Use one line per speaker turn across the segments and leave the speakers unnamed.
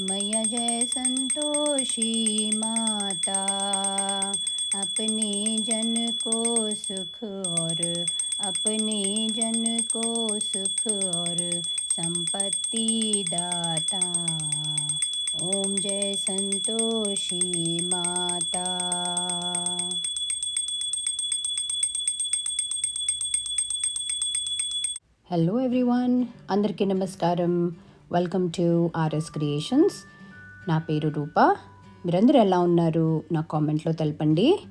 मैया जय संतोषी माता अपने जन को सुख और अपने जन को सुख और संपत्ति दाता ओम जय संतोषी माता హలో ఎవ్రీవన్ అందరికీ నమస్కారం వెల్కమ్ టు ఆర్ఎస్ క్రియేషన్స్ నా పేరు రూప. మీరందరూ ఎలా ఉన్నారు? నా కామెంట్లో తెలపండి.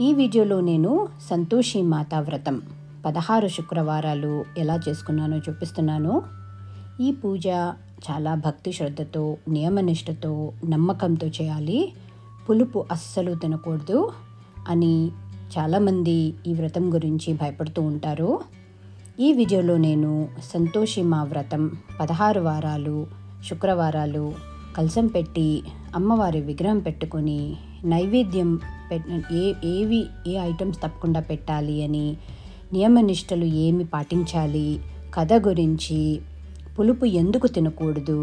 ఈ వీడియోలో నేను సంతోషి మాతా వ్రతం పదహారు శుక్రవారాలు ఎలా చేసుకున్నానో చూపిస్తున్నాను. ఈ పూజ చాలా భక్తి శ్రద్ధతో నియమనిష్టతో నమ్మకంతో చేయాలి. పులుపు అస్సలు తినకూడదు అని చాలామంది ఈ వ్రతం గురించి భయపడుతూ ఉంటారు. ఈ వీడియోలో నేను సంతోషి మా వ్రతం పదహారు వారాలు శుక్రవారాలు కలసం పెట్టి అమ్మవారి విగ్రహం పెట్టుకొని నైవేద్యం పెట్ ఏ ఏవి ఏ ఐటమ్స్ తప్పకుండా పెట్టాలి అని నియమనిష్టలు ఏమి పాటించాలి కథ గురించి పులుపు ఎందుకు తినకూడదు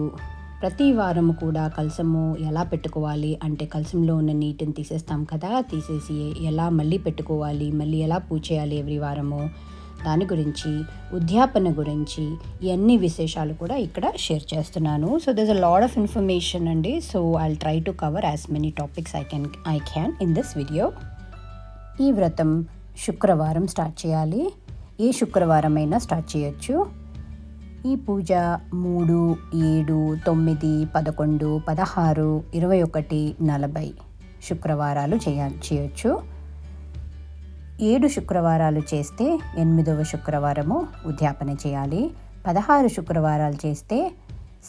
ప్రతి వారం కూడా కలసము ఎలా పెట్టుకోవాలి అంటే కలసంలో ఉన్న నీటిని తీసేస్తాం కదా తీసేసి ఎలా మళ్ళీ పెట్టుకోవాలి మళ్ళీ ఎలా పూజ చేయాలి ఎవ్రీ వారము. దాని గురించి ఉద్యాపన గురించి ఇవన్నీ విశేషాలు కూడా ఇక్కడ షేర్ చేస్తున్నాను. So there a lot of information అండి. So I try to cover as many topics I can I can in this video ఈ వ్రతం శుక్రవారం స్టార్ట్ చేయాలి. ఏ శుక్రవారం అయినా స్టార్ట్ చేయొచ్చు. ఈ పూజ మూడు ఏడు తొమ్మిది పదకొండు పదహారు ఇరవై ఒకటి నలభై శుక్రవారాలు చేయ చేయొచ్చు. ఏడు శుక్రవారాలు చేస్తే ఎనిమిదవ శుక్రవారము ఉద్యాపన చేయాలి. పదహారు శుక్రవారాలు చేస్తే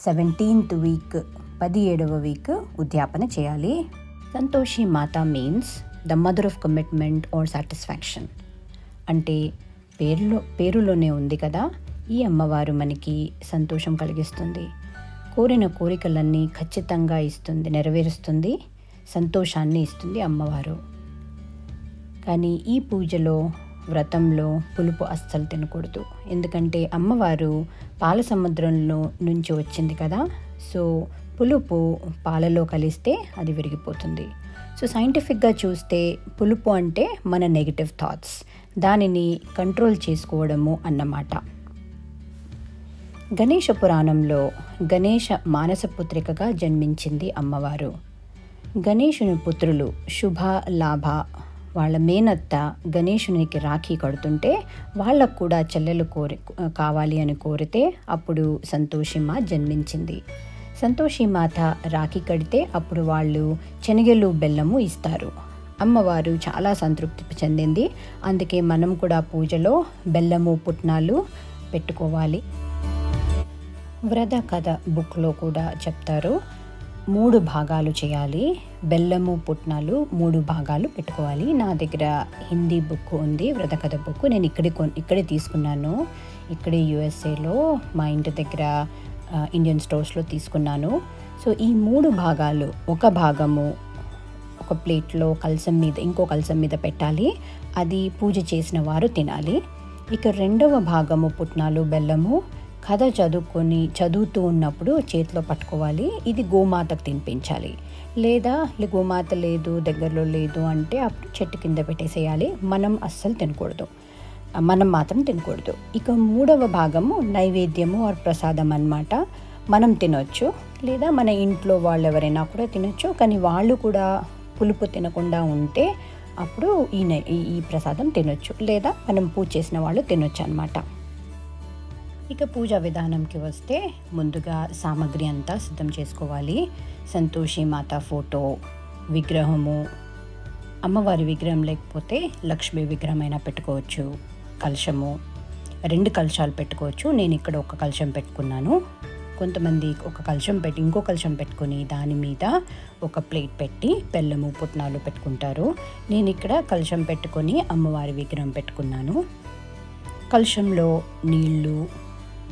సెవెంటీన్త్ వీక్ పదిహేడవ వీక్ ఉద్యాపన చేయాలి. Santoshi Mata means the mother of commitment or satisfaction అంటే పేరులో పేరులోనే ఉంది కదా ఈ అమ్మవారు మనకి సంతోషం కలిగిస్తుంది. కోరిన కోరికలన్నీ ఖచ్చితంగా ఇస్తుంది నెరవేరుస్తుంది సంతోషాన్ని ఇస్తుంది అమ్మవారు. కానీ ఈ పూజలో వ్రతంలో పులుపు అస్సలు తినకూడదు. ఎందుకంటే అమ్మవారు పాల సముద్రంలో నుంచి వచ్చింది కదా సో పులుపు పాలలో కలిస్తే అది విరిగిపోతుంది. సో సైంటిఫిక్గా చూస్తే పులుపు అంటే మన నెగిటివ్ థాట్స్. దానిని కంట్రోల్ చేసుకోవడము అన్నమాట. గణేష పురాణంలో గణేష మానసపుత్రికగా జన్మించింది అమ్మవారు. గణేషుని పుత్రులు శుభ లాభ వాళ్ళ మేనత్త గణేషునికి రాఖీ కడుతుంటే వాళ్ళకు కూడా చెల్లెలు కోరి కావాలి అని కోరితే అప్పుడు సంతోషిమ్మ జన్మించింది. సంతోషిమాత రాఖీ కడితే అప్పుడు వాళ్ళు శనగలు బెల్లము ఇస్తారు. అమ్మవారు చాలా సంతృప్తి చెందింది. అందుకే మనం కూడా పూజలో బెల్లము పుట్నాలు పెట్టుకోవాలి. వ్రత కథ బుక్లో కూడా చెప్తారు. మూడు భాగాలు చేయాలి. బెల్లము పుట్నాలు మూడు భాగాలు పెట్టుకోవాలి. నా దగ్గర హిందీ బుక్ ఉంది వ్రతకథ బుక్. నేను ఇక్కడే కొన్ ఇక్కడే తీసుకున్నాను. ఇక్కడే యుఎస్ఏలో మా ఇంటి దగ్గర ఇండియన్ స్టోర్స్లో తీసుకున్నాను. సో ఈ మూడు భాగాలు ఒక భాగము ఒక ప్లేట్లో కలసం మీద ఇంకో కలసం మీద పెట్టాలి. అది పూజ చేసిన వారు తినాలి. ఇక రెండవ భాగము పుట్నాలు బెల్లము కథ చదువుకొని చదువుతూ ఉన్నప్పుడు చేతిలో పట్టుకోవాలి. ఇది గోమాతకు తినిపించాలి. లేదా గోమాత లేదు దగ్గరలో లేదు అంటే అప్పుడు చెట్టు కింద పెట్టేసేయాలి. మనం అస్సలు తినకూడదు. మనం మాత్రం తినకూడదు. ఇక మూడవ భాగము నైవేద్యము ఆర్ ప్రసాదం అన్నమాట. మనం తినొచ్చు. లేదా మన ఇంట్లో వాళ్ళు ఎవరైనా కూడా తినొచ్చు. కానీ వాళ్ళు కూడా పులుపు తినకుండా ఉంటే అప్పుడు ఈ ఈ ప్రసాదం తినొచ్చు. లేదా మనం పూజ చేసిన వాళ్ళు తినొచ్చు అనమాట ఇక పూజ విధానంకి వస్తే ముందుగా సామాగ్రి అంతా సిద్ధం చేసుకోవాలి. సంతోషి మాత ఫోటో విగ్రహము అమ్మవారి విగ్రహం లేకపోతే లక్ష్మీ విగ్రహం అయినా పెట్టుకోవచ్చు. కలశము రెండు కలశాలు పెట్టుకోవచ్చు. నేను ఇక్కడ ఒక కలశం పెట్టుకున్నాను. కొంతమంది ఒక కలశం పెట్టి ఇంకో కలశం పెట్టుకొని దాని మీద ఒక ప్లేట్ పెట్టి బెల్లము పుట్నాలు పెట్టుకుంటారు. నేను ఇక్కడ కలశం పెట్టుకొని అమ్మవారి విగ్రహం పెట్టుకున్నాను. కలశంలో నీళ్ళు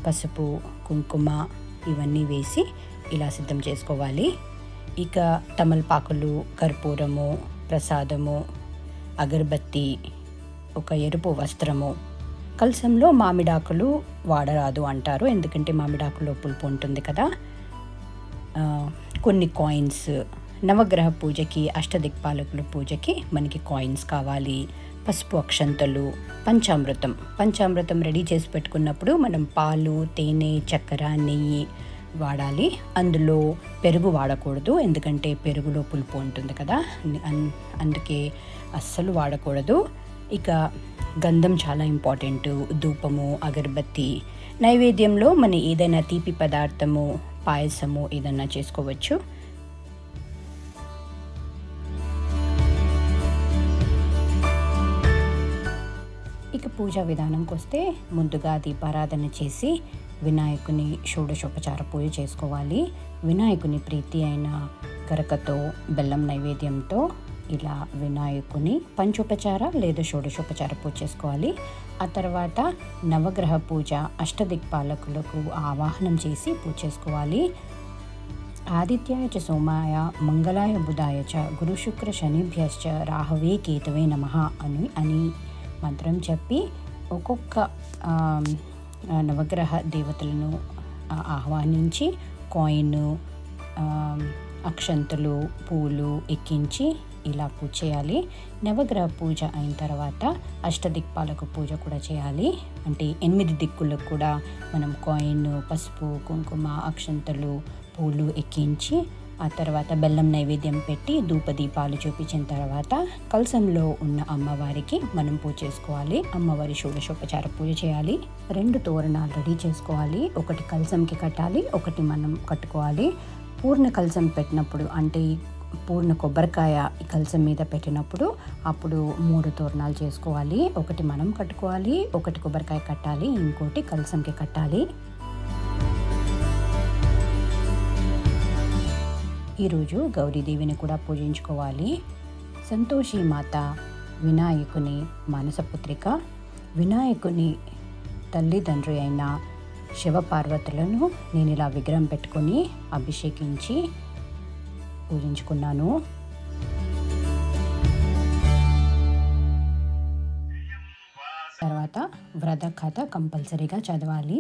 పసుపు కుంకుమ ఇవన్నీ వేసి ఇలా సిద్ధం చేసుకోవాలి. ఇక తమలపాకులు కర్పూరము ప్రసాదము అగరబత్తి ఒక ఎరుపు వస్త్రము. కలసంలో మామిడాకులు వాడరాదు అంటారు ఎందుకంటే మామిడాకులో పులుపు ఉంటుంది కదా. కొన్ని కాయిన్స్ నవగ్రహ పూజకి అష్టదిక్పాలకుల పూజకి మనకి కాయిన్స్ కావాలి. పసుపు అక్షంతలు పంచామృతం. పంచామృతం రెడీ చేసి పెట్టుకున్నప్పుడు మనం పాలు తేనె చక్కెర నెయ్యి వాడాలి. అందులో పెరుగు వాడకూడదు. ఎందుకంటే పెరుగులో పులుపు ఉంటుంది కదా. అన్- అందుకే అస్సలు వాడకూడదు. ఇక గంధం చాలా ఇంపార్టెంట్. ధూపము అగరబత్తి నైవేద్యంలో మన ఏదైనా తీపి పదార్థము పాయసము ఏదైనా చేసుకోవచ్చు. పూజా విధానంకి వస్తే ముందుగా దీపారాధన చేసి వినాయకుని షోడశోపచార పూజ చేసుకోవాలి. వినాయకుని ప్రీతి అయిన గరకతో బెల్లం నైవేద్యంతో ఇలా వినాయకుని పంచోపచార లేదా షోడశోపచార పూజ చేసుకోవాలి. ఆ తర్వాత నవగ్రహ పూజ అష్టదిక్పాలకులకు ఆవాహనం చేసి పూజ చేసుకోవాలి. ఆదిత్యాయ చ సోమాయ మంగళాయ బుధాయ చ గురు శుక్ర శనిభ్యశ్చ రాహవే కేతవే నమ అని అని మంత్రం చెప్పి ఒక్కొక్క నవగ్రహ దేవతలను ఆహ్వానించి కాయిన్ అక్షంతలు పూలు ఎక్కించి ఇలా పూజ చేయాలి. నవగ్రహ పూజ అయిన తర్వాత అష్టదిక్పాలకు పూజ కూడా చేయాలి. అంటే ఎనిమిది దిక్కులకు కూడా మనం కాయిన్ పసుపు కుంకుమ అక్షంతలు పూలు ఎక్కించి ఆ తర్వాత బెల్లం నైవేద్యం పెట్టి ధూపదీపాలు చూపించిన తర్వాత కలసంలో ఉన్న అమ్మవారికి మనం పూజ చేసుకోవాలి. అమ్మవారి షోడశోపచార పూజ చేయాలి. రెండు తోరణాలు రెడీ చేసుకోవాలి. ఒకటి కలసంకి కట్టాలి. ఒకటి మనం కట్టుకోవాలి. పూర్ణ కలసం పెట్టినప్పుడు అంటే పూర్ణ కొబ్బరికాయ ఈ కలసం మీద పెట్టినప్పుడు అప్పుడు మూడు తోరణాలు చేసుకోవాలి. ఒకటి మనం కట్టుకోవాలి. ఒకటి కొబ్బరికాయ కట్టాలి. ఇంకోటి కలసంకి కట్టాలి. ఈరోజు గౌరీదేవిని కూడా పూజించుకోవాలి. సంతోషి మాత వినాయకుని మానసపుత్రిక వినాయకుని తల్లిదండ్రి అయిన శివపార్వతులను నేను ఇలా విగ్రహం పెట్టుకొని అభిషేకించి పూజించుకున్నాను. తర్వాత వ్రత కథ కంపల్సరీగా చదవాలి.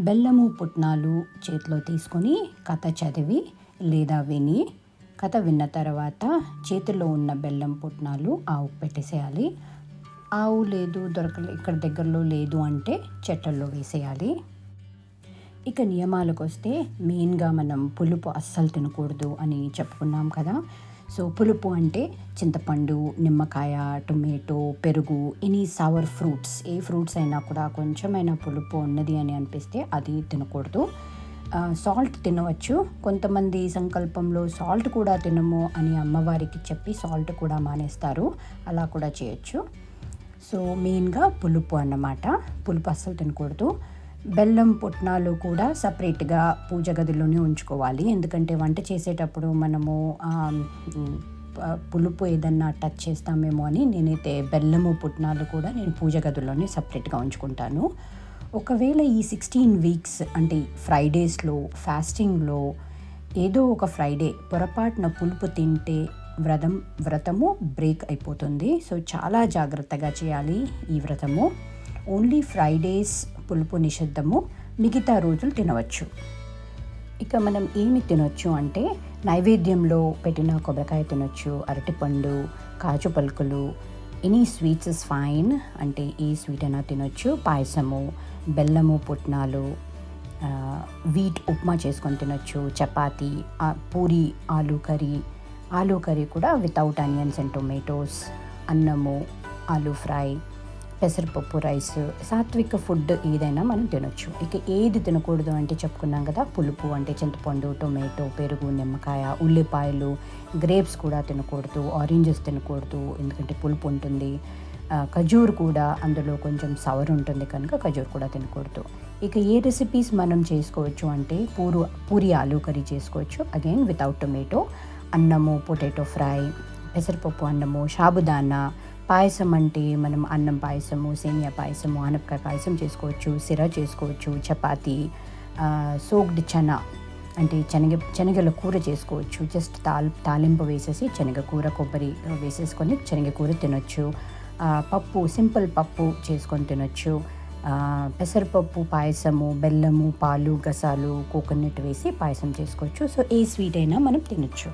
బెల్లము పుట్నాలు చేతిలో తీసుకొని కథ చదివి లేదా విని కథ విన్న తర్వాత చేతిలో ఉన్న బెల్లం పుట్నాలు ఆవుకు పెట్టేసేయాలి. ఆవు లేదు దొరకలే ఇక్కడ దగ్గరలో లేదు అంటే చెట్టల్లో వేసేయాలి. ఇక నియమాలకు వస్తే మెయిన్గా మనం పులుపు అస్సలు తినకూడదు అని చెప్పుకున్నాం కదా. సో పులుపు అంటే చింతపండు నిమ్మకాయ టొమాటో పెరుగు ఎనీ సవర్ ఫ్రూట్స్. ఏ ఫ్రూట్స్ అయినా కూడా కొంచెమైనా పులుపు ఉన్నది అని అనిపిస్తే అది తినకూడదు. సాల్ట్ తినవచ్చు. కొంతమంది సంకల్పంలో సాల్ట్ కూడా తినము అని అమ్మవారికి చెప్పి సాల్ట్ కూడా మానేస్తారు. అలా కూడా చేయొచ్చు. సో మెయిన్గా పులుపు అన్నమాట. పులుపు అస్సలు తినకూడదు. బెల్లం పుట్నాలు కూడా సపరేట్గా పూజ గదిలోనే ఉంచుకోవాలి. ఎందుకంటే వంట చేసేటప్పుడు మనము పులుపు ఏదన్నా టచ్ చేస్తామేమో అని నేనైతే బెల్లము పుట్నాలు కూడా నేను పూజ గదిలోనే సపరేట్గా ఉంచుకుంటాను. ఒకవేళ ఈ సిక్స్టీన్ వీక్స్ అంటే ఫ్రైడేస్లో ఫాస్టింగ్లో ఏదో ఒక ఫ్రైడే పొరపాటున పులుపు తింటే వ్రతం వ్రతము బ్రేక్ అయిపోతుంది. సో చాలా జాగ్రత్తగా చేయాలి ఈ వ్రతము. ఓన్లీ ఫ్రైడేస్ పులుపు నిషిద్ధము మిగతా రోజులు తినవచ్చు. ఇక మనం ఏమి తినొచ్చు అంటే నైవేద్యంలో పెట్టిన కొబ్బరికాయ తినొచ్చు అరటిపండు కాజు పలుకులు ఎనీ స్వీట్స్ ఇస్ ఫైన్ అంటే ఏ స్వీట్ అయినా తినొచ్చు పాయసము బెల్లము పుట్నాలు వీట్ ఉప్మా చేసుకొని తినొచ్చు చపాతీ పూరి ఆలూ కర్రీ. ఆలూ కర్రీ కూడా వితౌట్ ఆనియన్స్ అండ్ టొమాటోస్ అన్నము ఆలూ ఫ్రై పెసరపప్పు రైస్ సాత్విక ఫుడ్ ఏదైనా మనం తినొచ్చు. ఇక ఏది తినకూడదు అంటే చెప్పుకున్నాం కదా పులుపు అంటే చింతపండు టొమాటో పెరుగు నిమ్మకాయ ఉల్లిపాయలు గ్రేప్స్ కూడా తినకూడదు ఆరెంజెస్ తినకూడదు ఎందుకంటే పులుపు ఉంటుంది. ఖజూర్ కూడా అందులో కొంచెం సవర్ ఉంటుంది కనుక ఖజూర్ కూడా తినకూడదు. ఇక ఏ రెసిపీస్ మనం చేసుకోవచ్చు అంటే పూరు పూరి ఆలూ కర్రీ చేసుకోవచ్చు. అగైన్ వితౌట్ టొమాటో అన్నము పొటాటో ఫ్రై పెసరపప్పు అన్నము సాబుదానా పాయసం అంటే మనం అన్నం పాయసము సేమియా పాయసము ఆనపకాయ పాయసం చేసుకోవచ్చు సిర చేసుకోవచ్చు చపాతి సోక్డ్ చనా అంటే శనగ శనగల కూర చేసుకోవచ్చు. జస్ట్ తాల్ తాలింపు వేసేసి శనగ కూర కొబ్బరి వేసేసుకొని శనగ కూర తినొచ్చు. పప్పు సింపుల్ పప్పు చేసుకొని తినొచ్చు. పెసరపప్పు పాయసము బెల్లము పాలు గసాలు కోకోనట్ వేసి పాయసం చేసుకోవచ్చు. సో ఏ స్వీట్ అయినా మనం తినొచ్చు.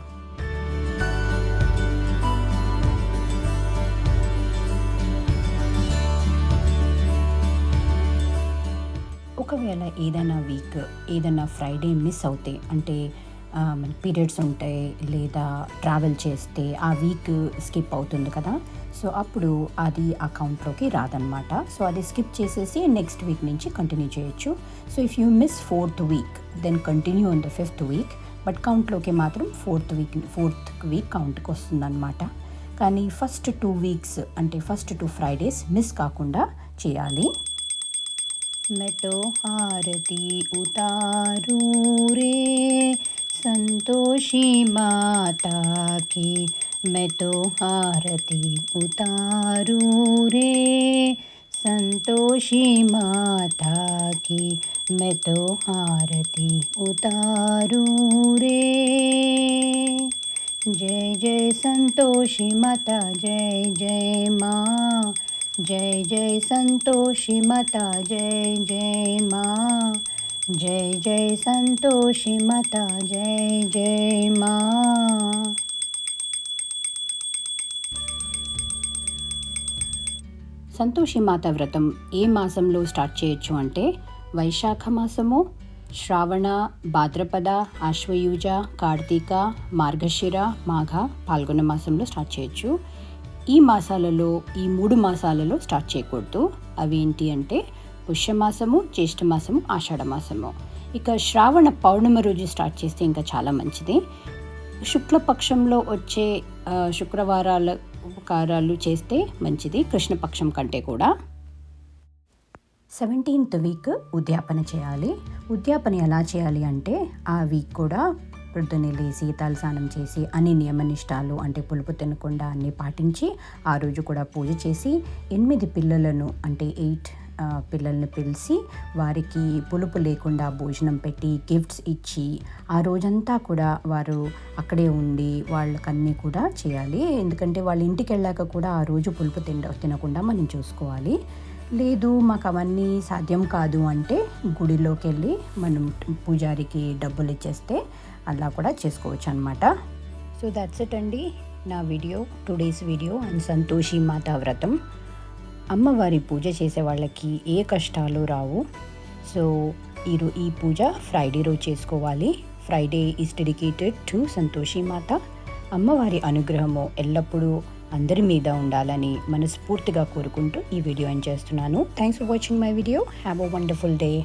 ఒకవేళ ఏదైనా వీక్ ఏదైనా ఫ్రైడే మిస్ అవుతే అంటే Um, పీరియడ్స్ ఉంటాయి లేదా ట్రావెల్ చేస్తే ఆ వీక్ స్కిప్ అవుతుంది కదా. సో అప్పుడు అది అకౌంట్లోకి రాదనమాట సో అది స్కిప్ చేసేసి నెక్స్ట్ వీక్ నుంచి కంటిన్యూ చేయొచ్చు. So if you miss fourth week then continue in the fifth week but కౌంట్లోకి మాత్రం ఫోర్త్ వీక్ ఫోర్త్ వీక్ కౌంట్కి వస్తుందన్నమాట. కానీ ఫస్ట్ టూ వీక్స్ అంటే ఫస్ట్ టూ ఫ్రైడేస్ మిస్ కాకుండా చేయాలి. మెటో హారతి ఉతారు రే संतोषी माता की, मैं तो आरती उतारू रे। संतोषी माता की, मैं तो आरती उतारू रे। जय जय संतोषी माता, जय जय माँ। जय जय संतोषी माता, जय जय माँ। जय जय संतोषी माता जय जय माँ సంతోషి మాత వ్రతం ఏ మాసంలో స్టార్ట్ చేయొచ్చు అంటే వైశాఖ మాసము శ్రావణ భాద్రపద ఆశ్వయుజ కార్తీక మార్గశిర మాఘ పాల్గొన మాసంలో స్టార్ట్ చేయొచ్చు ఈ మాసాలలో ఈ మూడు మాసాలలో స్టార్ట్ చేయకూడదు అవి ఏంటి అంటే పుష్యమాసము జ్యేష్ఠమాసము ఆషాఢమాసము. ఇక శ్రావణ పౌర్ణమి రోజు స్టార్ట్ చేస్తే ఇంకా చాలా మంచిది. శుక్లపక్షంలో వచ్చే శుక్రవారాల కారాలు చేస్తే మంచిది కృష్ణపక్షం కంటే కూడా. సెవెంటీన్త్ వీక్ ఉద్యాపన చేయాలి. ఉద్యాపన ఎలా చేయాలి అంటే ఆ వీక్ కూడా పొద్దున్నే లేచి తలస్నానం చేసి అన్ని నియమనిష్టాలు అంటే పులుపు తినకుండా అన్నీ పాటించి ఆ రోజు కూడా పూజ చేసి ఎనిమిది పిల్లలను అంటే ఎయిట్ పిల్లల్ని పిలిచి వారికి పులుపు లేకుండా భోజనం పెట్టి గిఫ్ట్స్ ఇచ్చి ఆ రోజంతా కూడా వారు అక్కడే ఉండి వాళ్ళకన్నీ కూడా చేయాలి. ఎందుకంటే వాళ్ళ ఇంటికి వెళ్ళాక కూడా ఆ రోజు పులుపు తిన తినకుండా మనం చూసుకోవాలి. లేదు మాకు అవన్నీ సాధ్యం కాదు అంటే గుడిలోకి వెళ్ళి మనం పూజారికి డబ్బులు ఇచ్చేస్తే అలా కూడా చేసుకోవచ్చు అనమాట సో దట్స్ ఇట్ అండి నా video today's video and Santoshi Mata వ్రతం అమ్మవారి పూజ చేసే వాళ్ళకి ఏ కష్టాలు రావు. సో ఈ ఈ పూజ ఫ్రైడే రోజు చేసుకోవాలి. Friday is dedicated to Santoshi Mata. అమ్మవారి అనుగ్రహము ఎల్లప్పుడూ అందరి మీద ఉండాలని మనస్ఫూర్తిగా కోరుకుంటూ ఈ వీడియో ఎండ్ చేస్తున్నాను. Thanks for watching my video have a wonderful day